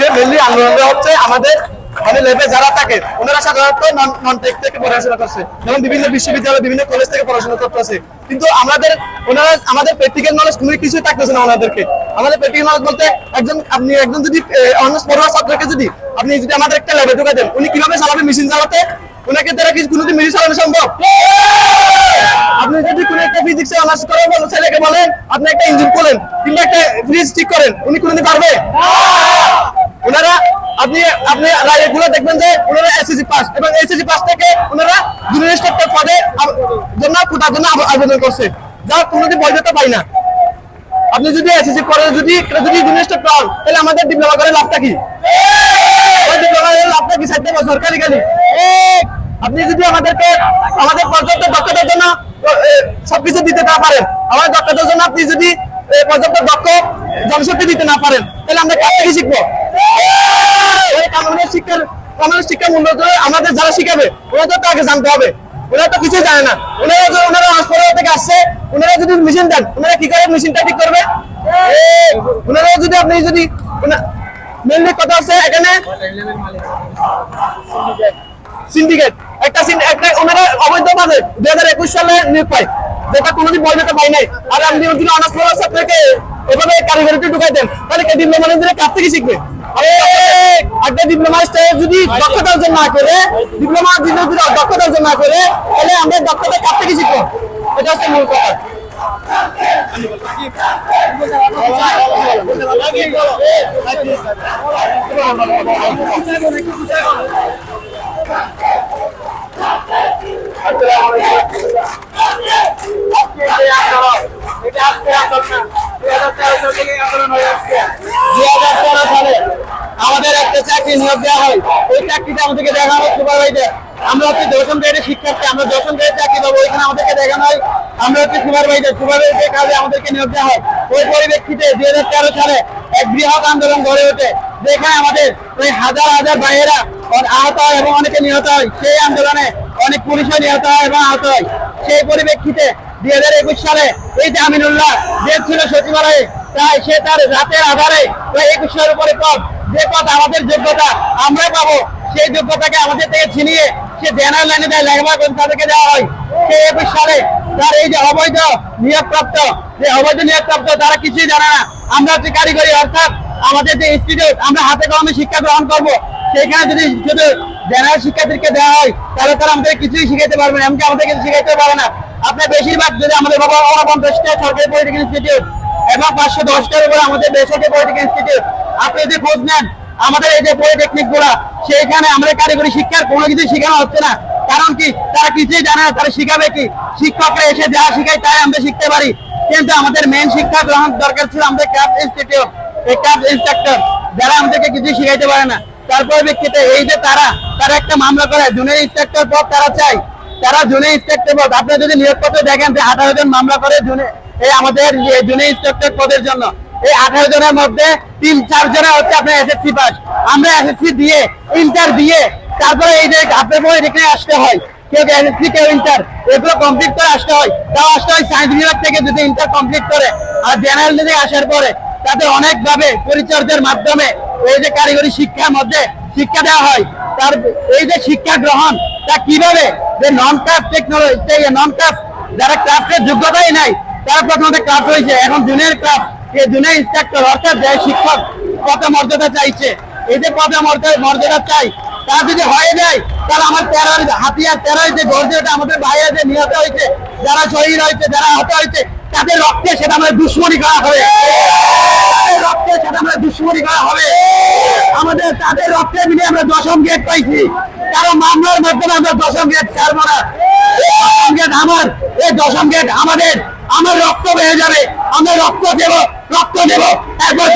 আজকে মেনলি আন্দোলনটা হচ্ছে আমাদের মানে লেভে যারা থাকে, ওনারা সাধারণত নন টেক থেকে পড়াশোনা করছে। যেমন বিভিন্ন বিশ্ববিদ্যালয়, বিভিন্ন কলেজ থেকে পড়াশোনা করতেছে। কিন্তু আমাদের ওনারা, আমাদের প্র্যাকটিক্যাল নলেজ কোনো কিছুই থাকতেছে না ওনাদেরকে। আমাদের প্র্যাকটিক্যাল নলেজ বলতে একজন, আপনি একজন যদি অনার্স পড়ুয়া ছাত্রকে যদি আপনি যদি আমাদের একটা ল্যাবে ঢুকে দেন, উনি কীভাবে চালাবে মেশিন চালাতে? ওনাকে দ্বারা কি কোনোদিন মেশিন চালানো সম্ভব? আপনি যদি কোনো একটা ফিজিক্সে অনার্স করে বলেন ছেলেকে বলেন, আপনি একটা ইঞ্জিন করেন কিংবা একটা ফ্রিজ ঠিক করেন, উনি কোনোদিন পারবে? ওনারা আপনি আপনি এগুলো দেখবেন যে ওনারা এসএসসি পাস এবং এসএসসি পাস থেকে ওনারা জুনিয়র ইন্সট্রাক্টর পদে জন্য কোটার জন্য আবেদন করছে। যা কোনোদিন বৈধতা পায় না। আপনি যদি এসএসসি করে যদি যদি জুনিয়র ইন্সট্রাক্টর হন তাহলে আমাদের ডিপ্লোমা করে লাভটা কি? ডিপ্লোমা করে লাভটা কি? সাইড থেকে সরকারি গালি আপনি যদি আমাদেরকে, আমাদের পর্যাপ্ত দক্ষতার জন্য সবকিছু দিতে না পারেন, আমাদের দক্ষতার জন্য আপনি যদি পর্যাপ্ত দক্ষ জনশক্তি দিতে না পারেন, তাহলে আমরা কাছ থেকে শিখব? আমাদের যারা শিখাবে ওনাদের তো আগে জানতে হবে। ওনারা তো কিছুই জানে না। ওনারা ওনারা হাসপাতাল থেকে আসছে, ওনারা যদি মেশিন দেন, ওনারা কি করে মেশিনটা ঠিক করবে? ওনারা যদি আপনি যদি মেনলি কথা আছে এখানে সিন্ডিকেট একটা একটা ওনারা অবৈধভাবে দুই হাজার একুশ সালে নিয়োগ পায়। যেটা কোনোদিন বৈধতা পাই নাই। আর আপনি যদি অনার্স পড়া ছাত্রকে এভাবে কারিগরিতে ঢুকাই দেন, তাহলে ডিপ্লোমা কাছ থেকে শিখবে। একটা ডিপ্লোমা যদি দক্ষতা অর্জন না করে ডিপ্লোমা যদি দক্ষতা অর্জন না করে তাহলে আমরা দক্ষতা কাছ থেকে শিখব এটা হচ্ছে মূল কথা দুই হাজার তেরো সালে আমাদের একটা চাকরি নিয়োগ দেওয়া হয়, ওই চাকরিটা আমাদেরকে দেখানো হয় সুপারভাইজার। আমরা হচ্ছে দশম গ্রেডের শিক্ষার্থী, আমরা দশম গ্রেডের চাকরি পাবো, ওইখানে আমাদেরকে দেখানো হয়। আমরা হচ্ছে সুপারভাইজার সুপারভাইজার কাজে আমাদেরকে নিয়োগ দেওয়া হয়। ওই পরিপ্রেক্ষিতে দুই হাজার তেরো সালে এক বৃহৎ আন্দোলন গড়ে ওঠে, যেখানে আমাদের ওই হাজার হাজার ভাইয়েরা আহত হয় এবং অনেকে নিহত হয়। সেই আন্দোলনে অনেক পুলিশও নিহত হয় এবং আহত হয়। সেই পরিপ্রেক্ষিতে দুই হাজার একুশ সালে এই যে আমিনুল্লাহ যে ছিল সচিবালয়ে, তাই সে তার রাতের আধারে প্রায় একুশের উপরে পদ যে পদ আমাদের যোগ্যতা, আমরা পাবো। সেই যোগ্যতাকে আমাদের থেকে ছিনিয়ে সে জেনারেল লাইনে দেয় লেখাপড়া করে তাদেরকে দেওয়া হয়। সেই একুশ সালে তার এই যে অবৈধ নিয়োগপ্রাপ্ত, যে অবৈধ নিয়োগপ্রাপ্ত, তারা কিছুই জানে না। আমরা হচ্ছে কারিগরি, অর্থাৎ আমাদের যে ইনস্টিটিউট আমরা হাতে কলমে শিক্ষা গ্রহণ করব। সেখানে যদি শুধু জেনারেল শিক্ষার্থীকে দেওয়া হয়, তাহলে তারা আমাদের কিছুই শিখাইতে পারবে না, এমনকি আমাদের কিছু শিখাইতে পারে না। আপনার বেশিরভাগ যদি আমাদের বাবা অনপঞ্চাশটা সরকারি পলিটেকনিক ইনস্টিটিউট এবং পাঁচশো দশটার উপরে আমাদের বেসরকারি পলিটেকনিক ইনস্টিটিউট আপনি যদি খোঁজ নেন, আমাদের এই যে পলিটেকনিকগুলা, সেইখানে আমাদের কারিগরি শিক্ষার কোনো কিছু শেখানো হচ্ছে না। কারণ কি, তারা কিছুই জানে না, তারা শিখাবে কি? শিক্ষকরা এসে যা শিখায় তাই আমরা শিখতে পারি। কিন্তু আমাদের মেন শিক্ষা গ্রহণ দরকার ছিল আমাদের ক্রাফট ইনস্টিটিউট এই ক্রাফট ইনস্ট্রাক্টর যারা আমাদেরকে কিছু শিখাইতে পারে না। তারপরে ব্যক্তিতে এই যে তারা তারা একটা মামলা করে জুনিয়র ইনস্ট্রাক্টর পদ তারা চাই তারা জুনিয়র ইনস্ট্রাক্টর পদ। আপনি যদি নিয়োগপত্র দেখেন যে আঠারো জন মামলা করে জুনিয়র এই আমাদের জুনিয়র ইনস্ট্রাক্টর পদের জন্য এই আঠারো জনের মধ্যে তিন, চার জনের হচ্ছে আপনার এসএসসি পাস আমরা এসএসসি দিয়ে ইন্টার দিয়ে, তারপরে এই যে আপনার পরে এখানে আসতে হয়। কেউ এসএসসি কেউ ইন্টার এগুলো কমপ্লিট করে আসতে হয়। তাও আসতে হয় সায়েন্স বিভাগ থেকে যদি ইন্টার কমপ্লিট করে। আর জেনারেল থেকে আসার পরে তাদের অনেকভাবে পরিচর্যার মাধ্যমে এই যে কারিগরি শিক্ষার মধ্যে শিক্ষা দেওয়া হয়। তার এই যে শিক্ষা গ্রহণ, তা কীভাবে যে non craft technology non craft যারা ক্রাফটের যোগ্যতাই নাই, তারা প্রথমত ক্রাফট হয়েছে। এখন জুনিয়র ক্রাফট এই জুনিয়র ইনস্ট্রাক্টর অর্থাৎ যে শিক্ষক কত মর্যাদা চাইছে, এই যে কত মর্যাদা চাই, তা যদি হয়ে যায়, তাহলে আমার তেরোর হাতিয়ার তেরোর যে গর্জটা আমাদের ভাইয়া যে নিহত হয়েছে, যারা শহীদ হয়েছে, যারা আহত হয়েছে, তাদের রক্তে সেটা আমাদের দুশ্মনী করা হবে। রক্তে সেটা আমরা দুশ্মনী করা হবে। আমাদের তাদের রক্তে মিলে আমরা দশম গেট পাইছি। কারণ মামলার মাধ্যমে আমরা দশম গেট ছাড়বো না। দশম গেট আমার, এই দশম গেট আমাদের। আমার রক্ত বেড়ে যাবে, আমরা রক্ত দেব রক্ত দেব। একবার।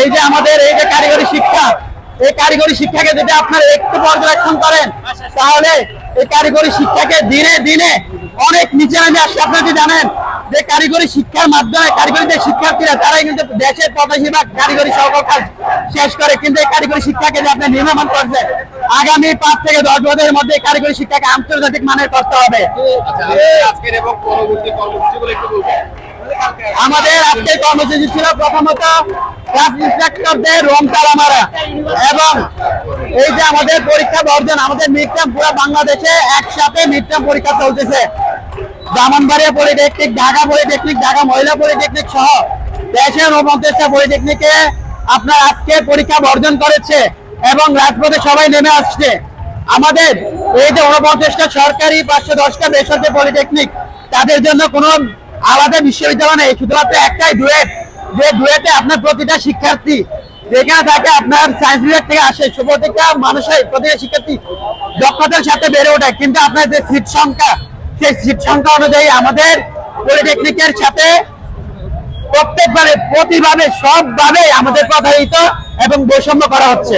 এই যে আমাদের, এই যে কারিগরি শিক্ষা, এই কারিগরি শিক্ষাকে যদি আপনারা একটু পর্যবেক্ষণ করেন, তাহলে এই কারিগরি শিক্ষাকে দিনে দিনে অনেক নিচে নামে আসছে আপনি জানেন? যে কারিগরি শিক্ষার মাধ্যমে কারিগরি যে শিক্ষার্থীরা তারাই কিন্তু দেশের প্রবাসী বা কারিগরি সকল কাজ শেষ করে। কিন্তু এই কারিগরি শিক্ষাকে যে আপনি নির্মাণ করছেন আগামী পাঁচ থেকে দশ বছরের মধ্যে কারিগরি শিক্ষাকে আন্তর্জাতিক মানের করতে হবে। আচ্ছা আমাদের আজকের কর্মসূচি ছিল প্রথমত ইন্সট্রাক্টরদের রোম তালা মারা এবং এই যে আমাদের পরীক্ষা বর্জন আমাদের মিড টার্ম পুরো বাংলাদেশে একসাথে মিড টার্ম পরীক্ষা চলতেছে। ব্রাহ্মণবাড়িয়া পলিটেকনিক, ঢাকা পলিটেকনিক, ঢাকা মহিলা পলিটেকনিক সহ দেশের উনপঞ্চাশটা পলিটেকনিকে আপনার আজকে পরীক্ষা বর্জন করেছে এবং রাজপথে সবাই নেমে আসছে। আমাদের এই যে উনপঞ্চাশটা সরকারি পাঁচশো দশটা বেসরকারি পলিটেকনিক, তাদের জন্য কোনো আলাদা বিশ্ববিদ্যালয় নেই, শুধুমাত্র একটাই ডুয়েট। যে ডুয়েটে আপনার প্রতিটা শিক্ষার্থী যেখানে থাকে, আপনার সায়েন্স বিভাগ থেকে আসে প্রতিটা মানুষের প্রতিটা শিক্ষার্থী দক্ষতার সাথে বেড়ে ওঠে, কিন্তু আপনার যে সিট সংখ্যা সেই সিট সংখ্যা অনুযায়ী আমাদের পলিটেকনিকের সাথে প্রত্যেকবারে প্রতিভাবে সবভাবে আমাদের প্রতারিত এবং বৈষম্য করা হচ্ছে।